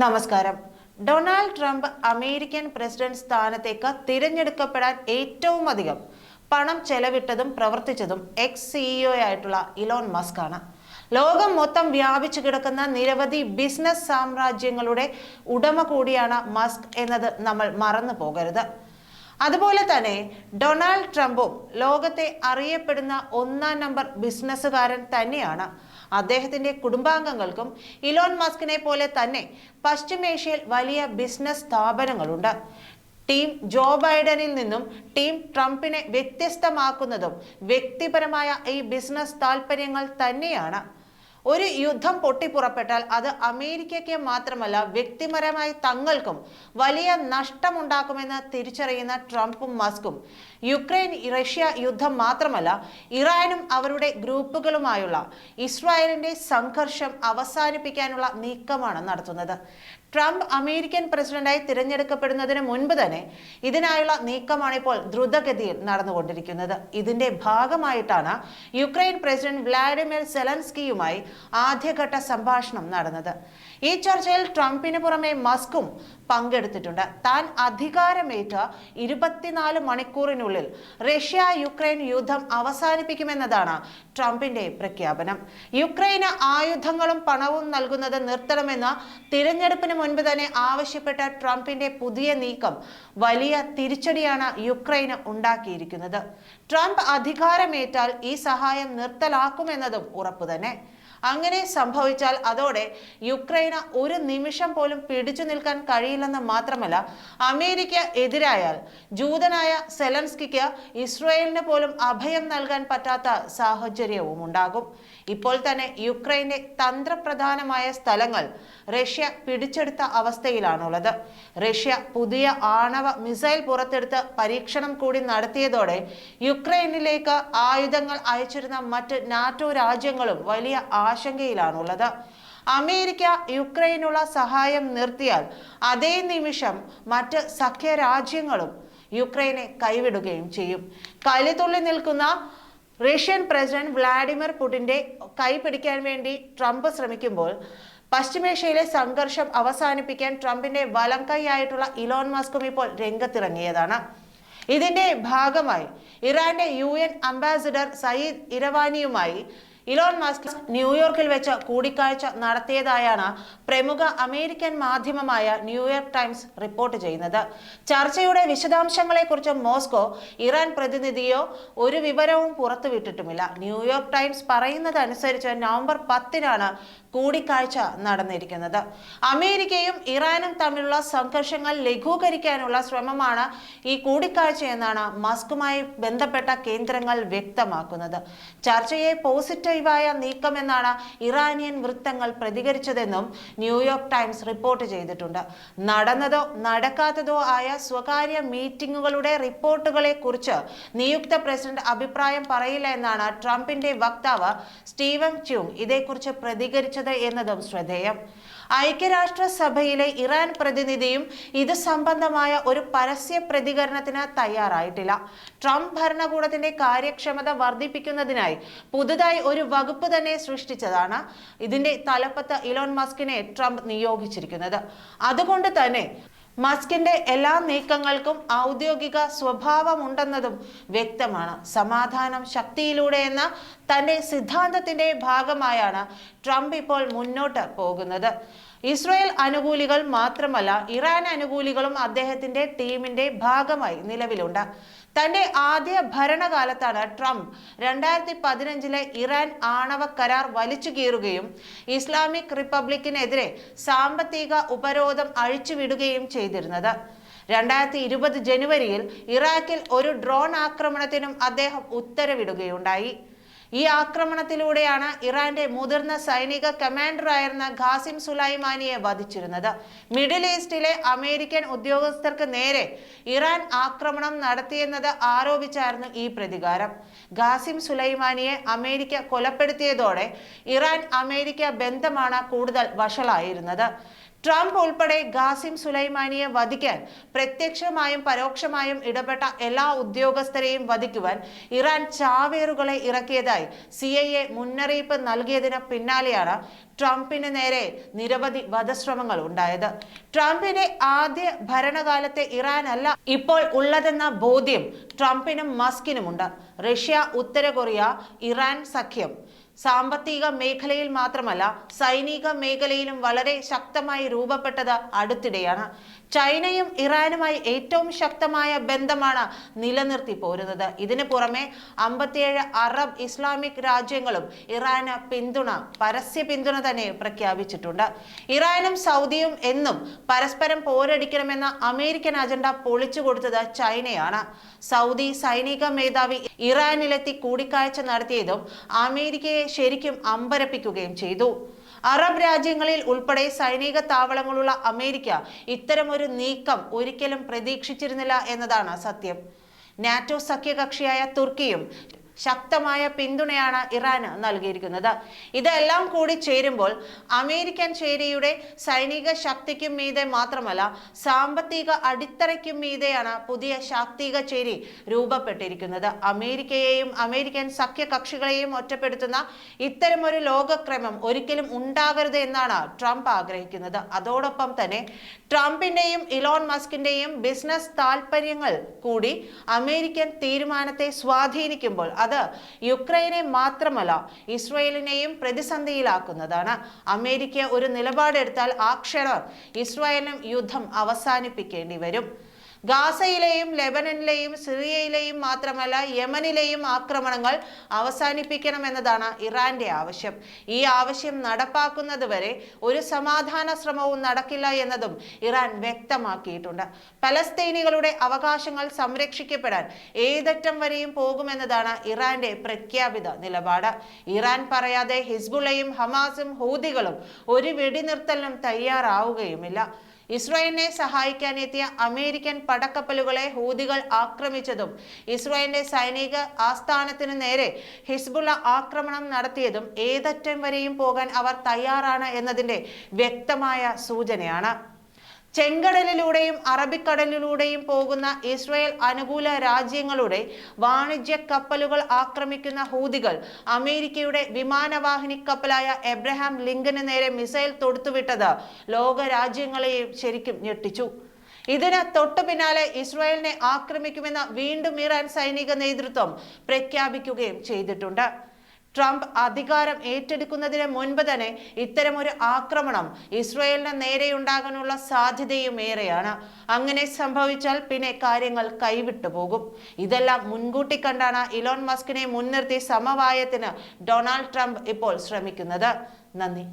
നമസ്കാരം. Donald Trump American president സ്ഥാനത്തേക്ക് തിരഞ്ഞെടുക്കപ്പെടാൻ ഏറ്റവും അധികം പണം ചെലവിട്ടതും പ്രവർത്തിച്ചതും എക്സ് സിഇഒ ആയിട്ടുള്ള ഇലോൺ മസ്ക് ആണ് ലോകം മൊത്തം വ്യാപിച്ചു കിടക്കുന്ന നിരവധി ബിസിനസ് സാമ്രാജ്യങ്ങളുടെ ഉടമ കൂടിയാണ് മസ്ക് എന്നത് നമ്മൾ മറന്നു പോകരുത്. അതുപോലെ തന്നെ ഡൊണാൾഡ് ട്രംപും ലോകത്തെ അറിയപ്പെടുന്ന ഒന്നാം നമ്പർ ബിസിനസ്സുകാരൻ തന്നെയാണ്. അദ്ദേഹത്തിന്റെ കുടുംബാംഗങ്ങൾക്കും ഇലോൺ മസ്കിനെ പോലെ തന്നെ പശ്ചിമേഷ്യയിൽ വലിയ ബിസിനസ് സ്ഥാപനങ്ങളുണ്ട്. ടീം ജോ ബൈഡനിൽ നിന്നും ടീം ട്രംപിനെ വ്യത്യസ്തമാക്കുന്നതും വ്യക്തിപരമായ ഈ ബിസിനസ് താല്പര്യങ്ങൾ തന്നെയാണ്. ഒരു യുദ്ധം പൊട്ടിപ്പുറപ്പെട്ടാൽ അത് അമേരിക്കയ്ക്ക് മാത്രമല്ല വ്യക്തിപരമായി തങ്ങൾക്കും വലിയ നഷ്ടമുണ്ടാക്കുമെന്ന് തിരിച്ചറിയുന്ന ട്രംപും മസ്കും. യുക്രൈൻ റഷ്യ യുദ്ധം മാത്രമല്ല ഇറാനും അവരുടെ ഗ്രൂപ്പുകളുമായുള്ള ഇസ്രായേലിന്റെ സംഘർഷം അവസാനിപ്പിക്കാനുള്ള നീക്കമാണ് നടത്തുന്നത്. ട്രംപ് അമേരിക്കൻ പ്രസിഡന്റായി തിരഞ്ഞെടുക്കപ്പെടുന്നതിന് മുൻപ് തന്നെ ഇതിനായുള്ള നീക്കമാണ് ഇപ്പോൾ ദ്രുതഗതിയിൽ നടന്നുകൊണ്ടിരിക്കുന്നത്. ഇതിന്റെ ഭാഗമായിട്ടാണ് യുക്രൈൻ പ്രസിഡന്റ് വ്ളാഡിമിർ സെലൻസ്കിയുമായി ആദ്യഘട്ട സംഭാഷണം നടന്നത്. ഈ ചർച്ചയിൽ ട്രംപിന് പുറമെ മസ്കും പങ്കെടുത്തിട്ടുണ്ട്. താൻ അധികാരമേറ്റ ഇരുപത്തിനാല് മണിക്കൂറിനുള്ളിൽ റഷ്യ യുക്രൈൻ യുദ്ധം അവസാനിപ്പിക്കുമെന്നതാണ് ട്രംപിന്റെ പ്രഖ്യാപനം. യുക്രൈന് ആയുധങ്ങളും പണവും നൽകുന്നത് നിർത്തണമെന്ന് തിരഞ്ഞെടുപ്പിന് മുൻപ് തന്നെ ആവശ്യപ്പെട്ട ട്രംപിന്റെ പുതിയ നീക്കം വലിയ തിരിച്ചടിയാണ് യുക്രൈന് ഉണ്ടാക്കിയിരിക്കുന്നത്. ട്രംപ് അധികാരമേറ്റാൽ ഈ സഹായം നിർത്തലാക്കുമെന്നതും ഉറപ്പു തന്നെ. അങ്ങനെ സംഭവിച്ചാൽ അതോടെ യുക്രൈന് ഒരു നിമിഷം പോലും പിടിച്ചു നിൽക്കാൻ കഴിയില്ലെന്ന് മാത്രമല്ല അമേരിക്ക എതിരായാൽ ജൂതനായ സെലൻസ്കിക്ക് ഇസ്രയേലിന് പോലും അഭയം നൽകാൻ പറ്റാത്ത സാഹചര്യവും ഉണ്ടാകും. ഇപ്പോൾ തന്നെ യുക്രൈന്റെ തന്ത്രപ്രധാനമായ സ്ഥലങ്ങൾ റഷ്യ പിടിച്ചെടുത്ത അവസ്ഥയിലാണുള്ളത്. റഷ്യ പുതിയ ആണവ മിസൈൽ പുറത്തെടുത്ത് പരീക്ഷണം കൂടി നടത്തിയതോടെ യുക്രൈനിലേക്ക് ആയുധങ്ങൾ അയച്ചിരുന്ന മറ്റ് നാറ്റോ രാജ്യങ്ങളും വലിയ ആശങ്കയിലാണുള്ളത്. അമേരിക്ക യുക്രൈനുള്ള സഹായം നിർത്തിയാൽ അതേ നിമിഷം മറ്റ് സഖ്യ രാജ്യങ്ങളും യുക്രൈനെ കൈവിടുകയും ചെയ്യും. കലിതുള്ളി നിൽക്കുന്ന റഷ്യൻ പ്രസിഡന്റ് വ്ളാഡിമിർ പുടിന്റെ കൈപിടിക്കാൻ വേണ്ടി ട്രംപ് ശ്രമിക്കുമ്പോൾ പശ്ചിമേഷ്യയിലെ സംഘർഷം അവസാനിപ്പിക്കാൻ ട്രംപിന്റെ വലം കൈയായിട്ടുള്ള ഇലോൺ മസ്കും ഇപ്പോൾ രംഗത്തിറങ്ങിയതാണ്. ഇതിന്റെ ഭാഗമായി ഇറാന്റെ യു എൻ അംബാസിഡർ സയ്യിദ് ഇരവാനിയുമായി ഇലോൺ മസ്ക് ന്യൂയോർക്കിൽ വെച്ച് കൂടിക്കാഴ്ച നടത്തിയതായാണ് പ്രമുഖ അമേരിക്കൻ മാധ്യമമായ ന്യൂയോർക്ക് ടൈംസ് റിപ്പോർട്ട് ചെയ്യുന്നത്. ചർച്ചയുടെ വിശദാംശങ്ങളെക്കുറിച്ച് മോസ്കോ ഇറാൻ പ്രതിനിധിയോ ഒരു വിവരവും പുറത്തുവിട്ടിട്ടുമില്ല. ന്യൂയോർക്ക് ടൈംസ് പറയുന്നതനുസരിച്ച് നവംബർ പത്തിനാണ് കൂടിക്കാഴ്ച നടന്നിരിക്കുന്നത്. അമേരിക്കയും ഇറാനും തമ്മിലുള്ള സംഘർഷങ്ങൾ ലഘൂകരിക്കാനുള്ള ശ്രമമാണ് ഈ കൂടിക്കാഴ്ചയെന്നാണ് മസ്കുമായി ബന്ധപ്പെട്ട കേന്ദ്രങ്ങൾ വ്യക്തമാക്കുന്നത്. ചർച്ചയെ പോസിറ്റീവായ നീക്കമെന്നാണ് ഇറാനിയൻ വൃത്തങ്ങൾ പ്രതികരിച്ചതെന്നും ന്യൂയോർക്ക് ടൈംസ് റിപ്പോർട്ട് ചെയ്തിട്ടുണ്ട്. നടന്നതോ നടക്കാത്തതോ ആയ സ്വകാര്യ മീറ്റിംഗുകളുടെ റിപ്പോർട്ടുകളെ കുറിച്ച് നിയുക്ത പ്രസിഡന്റ് അഭിപ്രായം പറയില്ല എന്നാണ് ട്രംപിന്റെ വക്താവ് സ്റ്റീവൻ ച്യൂങ് ഇതേക്കുറിച്ച് പ്രതികരിച്ചത് എന്നതും ശ്രദ്ധേയം. ഐക്യരാഷ്ട്രസഭയിലെ ഇറാൻ പ്രതിനിധിയും ഇത് സംബന്ധമായ ഒരു പരസ്യ പ്രതികരണത്തിന് തയ്യാറായിട്ടില്ല. ട്രംപ് ഭരണകൂടത്തിന്റെ കാര്യക്ഷമത വർദ്ധിപ്പിക്കുന്നതിനായി പുതുതായി ഒരു വകുപ്പ് തന്നെ സൃഷ്ടിച്ചതാണ് ഇതിന്റെ തലപ്പത്ത് ഇലോൺ മസ്കിനെ ട്രംപ് നിയോഗിച്ചിരിക്കുന്നത്. അതുകൊണ്ട് തന്നെ മസ്കിന്റെ എല്ലാ നീക്കങ്ങൾക്കും ഔദ്യോഗിക സ്വഭാവമുണ്ടെന്നതും വ്യക്തമാണ്. സമാധാനം ശക്തിയിലൂടെ എന്ന തന്റെ സിദ്ധാന്തത്തിന്റെ ഭാഗമായാണ് ട്രംപ് ഇപ്പോൾ മുന്നോട്ട് പോകുന്നത്. ഇസ്രായേൽ അനുകൂലികൾ മാത്രമല്ല ഇറാൻ അനുകൂലികളും അദ്ദേഹത്തിന്റെ ടീമിന്റെ ഭാഗമായി നിലവിലുണ്ട്. തന്റെ ആദ്യ ഭരണകാലത്താണ് ട്രംപ് രണ്ടായിരത്തി പതിനഞ്ചിലെ ഇറാൻ ആണവ കരാർ വലിച്ചു കീറുകയും ഇസ്ലാമിക് റിപ്പബ്ലിക്കിനെതിരെ സാമ്പത്തിക ഉപരോധം അഴിച്ചുവിടുകയും ചെയ്തിരുന്നത്. രണ്ടായിരത്തി ഇരുപത് ജനുവരിയിൽ ഇറാഖിൽ ഒരു ഡ്രോൺ ആക്രമണത്തിനും അദ്ദേഹം ഉത്തരവിടുകയുണ്ടായി. ഈ ആക്രമണത്തിലൂടെയാണ് ഇറാന്റെ മുതിർന്ന സൈനിക കമാൻഡറായിരുന്ന ഖാസിം സുലൈമാനിയെ വധിച്ചിരുന്നത്. മിഡിൽ ഈസ്റ്റിലെ അമേരിക്കൻ ഉദ്യോഗസ്ഥർക്ക് നേരെ ഇറാൻ ആക്രമണം നടത്തിയെന്നത് ആരോപിച്ചായിരുന്നു ഈ പ്രതികാരം. ഖാസിം സുലൈമാനിയെ അമേരിക്ക കൊലപ്പെടുത്തിയതോടെ ഇറാൻ അമേരിക്ക ബന്ധമാണ് കൂടുതൽ വഷളായിരുന്നത്. ട്രംപ് ഉൾപ്പെടെ ഗാസിം സുലൈമാനിയെ വധിക്കാൻ പ്രത്യക്ഷമായും പരോക്ഷമായും ഇടപെട്ട എല്ലാ ഉദ്യോഗസ്ഥരെയും വധിക്കുവാൻ ഇറാൻ ചാവേറുകളെ ഇറക്കിയതായി സി ഐ എ മുന്നറിയിപ്പ് നൽകിയതിന് പിന്നാലെയാണ് ട്രംപിന് നേരെ നിരവധി വധശ്രമങ്ങൾ ഉണ്ടായത്. ട്രംപിന്റെ ആദ്യ ഭരണകാലത്തെ ഇറാൻ അല്ല ഇപ്പോൾ ഉള്ളതെന്ന ബോധ്യം ട്രംപിനും മസ്കിനുമുണ്ട്. റഷ്യ ഉത്തര കൊറിയ ഇറാൻ സഖ്യം. സാമ്പത്തിക മേഖലയിൽ മാത്രമല്ല സൈനിക മേഖലയിലും വളരെ ശക്തമായി രൂപപ്പെട്ടത് അടുത്തിടെയാണ്. ചൈനയും ഇറാനുമായി ഏറ്റവും ശക്തമായ ബന്ധമാണ് നിലനിർത്തി പോരുന്നത്. ഇതിനു പുറമെ അമ്പത്തിയേഴ് അറബ് ഇസ്ലാമിക് രാജ്യങ്ങളും ഇറാന് പിന്തുണ പരസ്യ പിന്തുണ തന്നെ പ്രഖ്യാപിച്ചിട്ടുണ്ട്. ഇറാനും സൗദിയും എന്നും പരസ്പരം പോരടിക്കണമെന്ന അമേരിക്കൻ അജണ്ട പൊളിച്ചു കൊടുത്തത് ചൈനയാണ്. സൗദി സൈനിക മേധാവി ഇറാനിലെത്തി കൂടിക്കാഴ്ച നടത്തിയതും അമേരിക്കയെ ശരിക്കും അമ്പരപ്പിക്കുകയും ചെയ്തു. അറബ് രാജ്യങ്ങളിൽ ഉൾപ്പെടെ സൈനിക താവളങ്ങളുള്ള അമേരിക്ക ഇത്തരമൊരു നീക്കം ഒരിക്കലും പ്രതീക്ഷിച്ചിരുന്നില്ല എന്നതാണ് സത്യം. നാറ്റോ സഖ്യകക്ഷിയായ തുർക്കിയും ശക്തമായ പിന്തുണയാണ് ഇറാന് നൽകിയിരിക്കുന്നത്. ഇതെല്ലാം കൂടി ചേരുമ്പോൾ അമേരിക്കൻ ചേരിയുടെ സൈനിക ശക്തിക്കും മീതെ മാത്രമല്ല സാമ്പത്തിക അടിത്തറയ്ക്കും മീതെയാണ് പുതിയ ശാക്തിക ചേരി രൂപപ്പെട്ടിരിക്കുന്നത്. അമേരിക്കയെയും അമേരിക്കൻ സഖ്യകക്ഷികളെയും ഒറ്റപ്പെടുത്തുന്ന ഇത്തരമൊരു ലോകക്രമം ഒരിക്കലും ഉണ്ടാകരുത് എന്നാണ് ട്രംപ് ആഗ്രഹിക്കുന്നത്. അതോടൊപ്പം തന്നെ ട്രംപിന്റെയും ഇലോൺ മസ്കിന്റെയും ബിസിനസ് താൽപ്പര്യങ്ങൾ കൂടി അമേരിക്കൻ തീരുമാനത്തെ സ്വാധീനിക്കുമ്പോൾ അത് യുക്രൈനെ മാത്രമല്ല ഇസ്രയേലിനെയും പ്രതിസന്ധിയിലാക്കുന്നതാണ്. അമേരിക്ക ഒരു നിലപാടെടുത്താൽ ആ ക്ഷണം ഇസ്രായേലിനും യുദ്ധം അവസാനിപ്പിക്കേണ്ടി വരും. ഗാസയിലെയും ലെബനനിലെയും സിറിയയിലെയും മാത്രമല്ല യമനിലെയും ആക്രമണങ്ങൾ അവസാനിപ്പിക്കണമെന്നതാണ് ഇറാന്റെ ആവശ്യം. ഈ ആവശ്യം നടപ്പാക്കുന്നതുവരെ ഒരു സമാധാന ശ്രമവും നടക്കില്ല എന്നതും ഇറാൻ വ്യക്തമാക്കിയിട്ടുണ്ട്. പലസ്തീനികളുടെ അവകാശങ്ങൾ സംരക്ഷിക്കപ്പെടാൻ ഏതറ്റം വരെയും പോകുമെന്നതാണ് ഇറാന്റെ പ്രഖ്യാപിത നിലപാട്. ഇറാൻ പറയാതെ ഹിസ്ബുളയും ഹമാസും ഹൂതികളും ഒരു വെടിനിർത്തലിനും തയ്യാറാവുകയുമില്ല. ഇസ്രായേലിനെ സഹായിക്കാനെത്തിയ അമേരിക്കൻ പടക്കപ്പലുകളെ ഹൂതികൾ ആക്രമിച്ചതും ഇസ്രായേലിന്റെ സൈനിക ആസ്ഥാനത്തിന് നേരെ ഹിസ്ബുള്ള ആക്രമണം നടത്തിയതും ഏതറ്റം വരെയും പോകാൻ അവർ തയ്യാറാണ് എന്നതിന്റെ വ്യക്തമായ സൂചനയാണ്. ചെങ്കടലിലൂടെയും അറബിക്കടലിലൂടെയും പോകുന്ന ഇസ്രയേൽ അനുകൂല രാജ്യങ്ങളുടെ വാണിജ്യ കപ്പലുകൾ ആക്രമിക്കുന്ന ഹൂതികൾ അമേരിക്കയുടെ വിമാനവാഹിനി കപ്പലായ എബ്രഹാം ലിങ്കന് നേരെ മിസൈൽ തൊടുത്തുവിട്ടത് ലോക രാജ്യങ്ങളെയും ശരിക്കും ഞെട്ടിച്ചു. ഇതിന് തൊട്ടു പിന്നാലെ ഇസ്രായേലിനെ ആക്രമിക്കുമെന്ന് വീണ്ടും ഇറാൻ സൈനിക നേതൃത്വം പ്രഖ്യാപിക്കുകയും ചെയ്തിട്ടുണ്ട്. ട്രംപ് അധികാരം ഏറ്റെടുക്കുന്നതിന് മുൻപ് തന്നെ ഇത്തരമൊരു ആക്രമണം ഇസ്രയേലിന് നേരെയുണ്ടാകാനുള്ള സാധ്യതയും ഏറെയാണ്. അങ്ങനെ സംഭവിച്ചാൽ പിന്നെ കാര്യങ്ങൾ കൈവിട്ടു പോകും. ഇതെല്ലാം മുൻകൂട്ടി കണ്ടാണ് ഇലോൺ മസ്കിനെ മുൻനിർത്തി സമവായത്തിന് ഡൊണാൾഡ് ട്രംപ് ഇപ്പോൾ ശ്രമിക്കുന്നത്. നന്ദി.